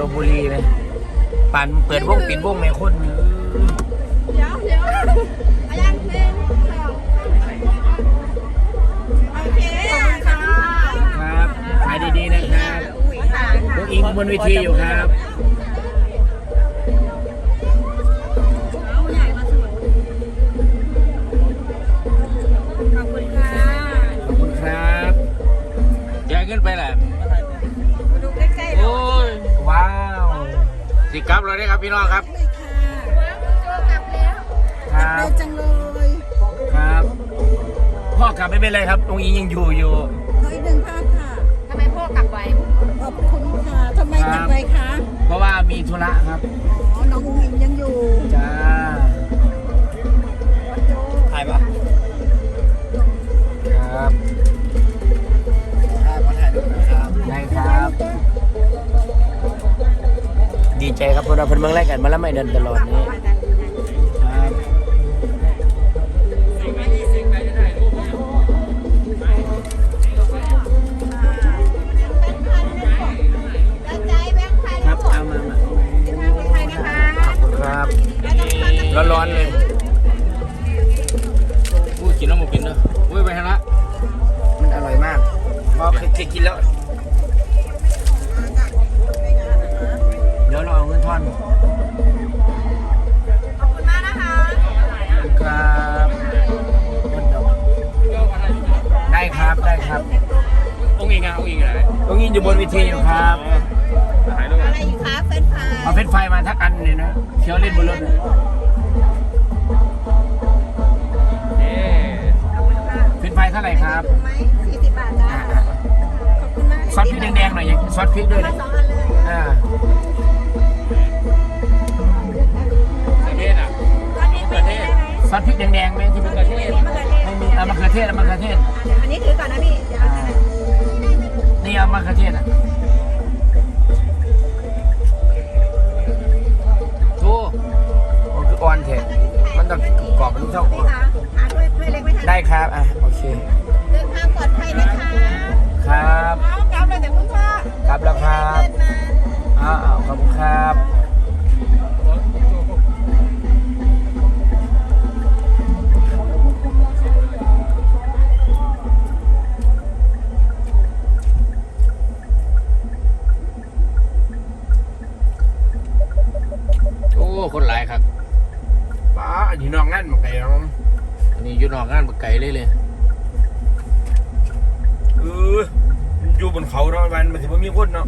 ลบบุรีเลยปันเปิดวงปิดวงในคนเดี๋ยวเดี๋ยวอายังหนึ่งสองโอเคขอบคุณค่ะครับขายดีๆนะครับอุ้ยค่ะลูกอิงบนเวทีอยู่ครับเอาใหญ่มาสวยขอบคุณค่ะขอบคุณครับแจกขึ้นไปแหละ สิกลับเราได้ครับพี่น้องครับเลยค่ะโจกลับแล้วคกลับรัเร็บวจังเลยครับ พ่อกลับไม่เป็นไรครับตรงอิงยังอยู่อยู่ขออีกหนึ่งภาพค่ะ ทำไมพ่อกลับไวขอบคุณค่ะทำไมกลับไวคะเพราะว่ามีธุระครับ อ๋อน้องอุ้งอิงยังอยู่ จ้า ใจครับพวกเราเพิ่นเมืองแรกกันมาแล้วไม่เดินตลอดนี้ครับแล้วใจแบงค์ไทยครับเอามามาไทยนะคะครับร้อนๆเลยพูดกินแล้วหมดกินเนอะอุ้ยไปฮะละมันอร่อยมากพอเคยกินแล้ว อาเงินทอนขอบคุณมากนะคะครับได้ครับได้ครับองค์อิงอะองค์อิงอะไรตรงนี้อยู่บนเวิธีอยู่ครับถ่ายรูปอะไรอยู่คะเฟรนช์ฟรายเอาเฟรนช์ไฟรายมาทักอันเลยนะเคี้ยวเล่นบนรถเลยเอ๊ะขอบคุณค่ะเฟรนช์ไฟรายเท่าไหร่ครับ ถูกไหมสี่สิบบาทจ้าอ่าขอบคุณมากซอสพริกแดงๆหน่อยอย่างซอสพริกด้วยมานะสองอันเลย อ่า ซอสพริกแดงๆไหมที่เป็นมะเขือเทศไม่มีเอามะเขือเทศเอามะเขือเทศเดี๋ยวอันนี้ถือก่อนนะพี่เดี๋ยวเอาไปนี่เอามะเขือเทศอะโอ้โอ้คืออ่อนเถอะมันต้องกรอบเป็นลูกเท่าพี่คะหาถ้วยถ้วยเล็กไหมคะได้ครับอะโอเค นเขาเนาะมันมันถือว่ามีคนเนาะ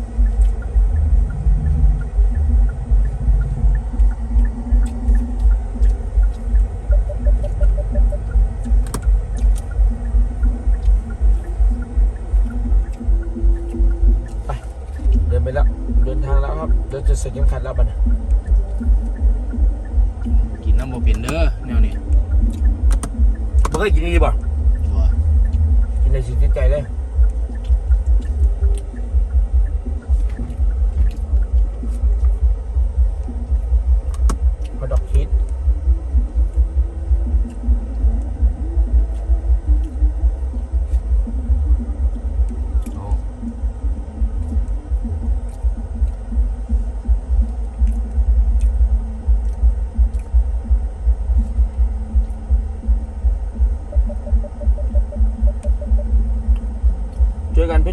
ไปเดินไปแล้วเดินทางแล้วครับเดินจะเสร็จยังขัดแล้วบัดนะกินน้ำบ่เป็นเด้อแนวนี้บ่เคยกินนี่บ่กินในสิติดใจเลย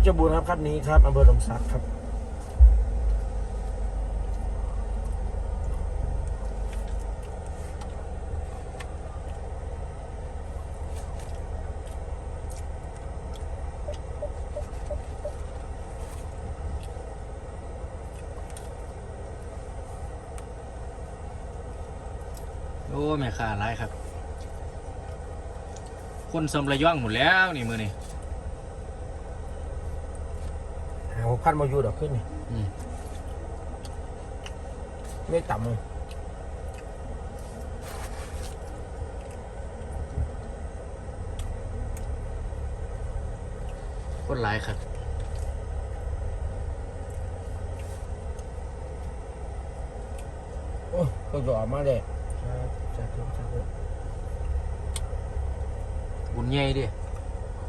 ชรบูรณ์ครับคันนี้ครับอำเภอลมศักดิ์ครับโอ้แม่ค้าร้ายครับ คนสมระย่องหมดแล้วนี่มือนี่หา พันมาอยู่ดอกขึ้นนี่ไม่ต่ำเลยคนร้ายครับโอ้ก็หล่อมากเลยครับจัดทุกจัดทุกบุญใหญ่ดิ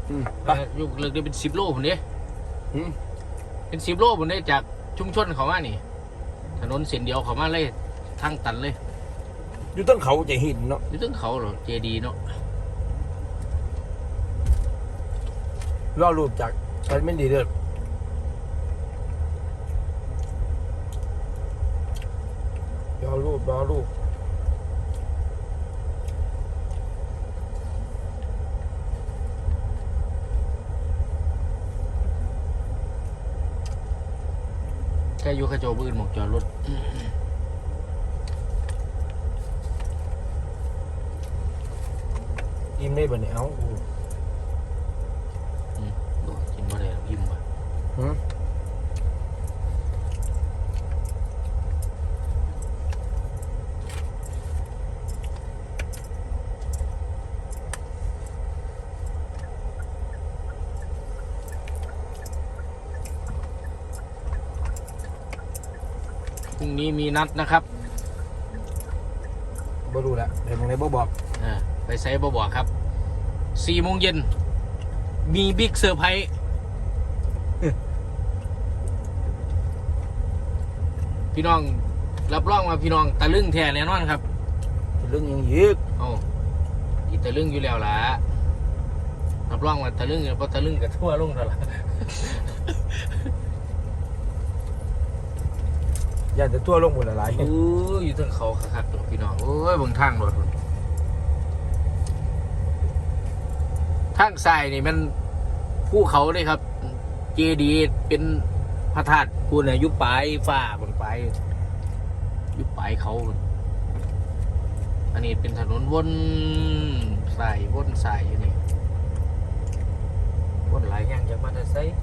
อืม ไปอยู่เลิกได้เป็นสิบโลผมเด้อืม เป็นสิบโลผมได้จากชุมชนเขามานี่อถนนเส้นเดียวเขามาเลยทางตันเลยอยู่ต้นเขาจะหินเนาะนี่ถึงเขาเหรอเจดีเนาะรอรูปจากกันไม่ดีเด้อรอรูปรอรูป แค่อยุขโจบืนหมกจอดรถยิ้มได้บ่เนี่ยเอ้ากูอืมโอ้กินบ่ได้หรอกยิ้มว่ รุ่งนี้มีนัดนะครับบ่รู้ละแต่มึงได้บ่บอกอ่าไปไซบ่บอกครับสี่โมงเย็นมีบิ๊กเซอร์ไพรส์พี่น้องรับรองว่าพี่น้องตะลึงแท้แน่นอนครับเรื่องยังยีกเอาอีตะลึงอยู่แล้วล่ะรับรองว่าตะลึงเพราะตะลึงกับทั่วลงแล้วล่ะ อยากจะทั่วลงหมดละหลายโอ้ยอยู่ทั้งเขาคักๆหรอกพี่น้องโอ้ยเบางทางรถพุ่นทางซ้ายนี่มันภูเขาเลยครับ เจดีย์เป็นพระธาตุพูดน่ะอยุบปลายฟ้าบนปลายอยุบปลายเขาพุ่นอันนี้เป็นถนนวนสายวนสายอยู่นี่วนหลายอย่างจากมาแต่ไซค์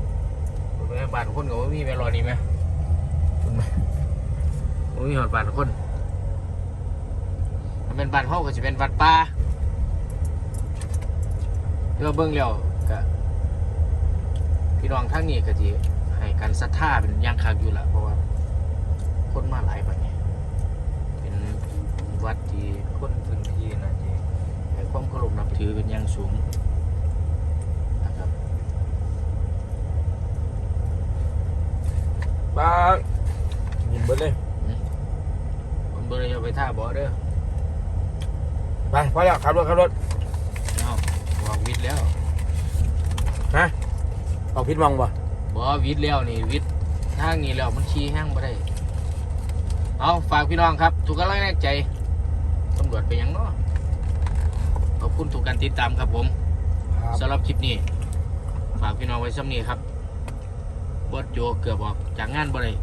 บ่แม่นบ้านคนก็บ่มีแม่รอนี่ไหม คุณไห มโอ้ยหอดบ้านคนมันเป็นบ้านเฮาก็สิเป็นวัดป่าเดี๋ยวเบิ่งแล้วก็พี่น้องทั้งนี้ก็สิให้การศรัทธาเป็นอย่างคักอยู่ละเพราะว่าคนมาหลายบัดนี้เป็นวัดที่คนพื้นที่นะที่ให้ความเคารพนับถือเป็นอย่างสูงนะครับ ป้ายิ้มเบิดเลย ผมบ่ได้เอาไปท่าบ่เด้อไปพอแล้วขับรถขับรถเอ้าบอกวิทย์แล้วฮะออกพิษมองบ่บ่วิทย์แล้วนี่วิทย์ทางนี้แล้วมันขี่แห้งบ่ได้เอาฝากพี่น้องครับ ทุกกำลังใจตำรวจไปยังเนาะขอบคุณทุกการติดตามครับผมครับสำหรับคลิปนี้ ฝากพี่น้องไว้ซ้ำนี้ครับบดโจเกือบออกจากงานบ่ได้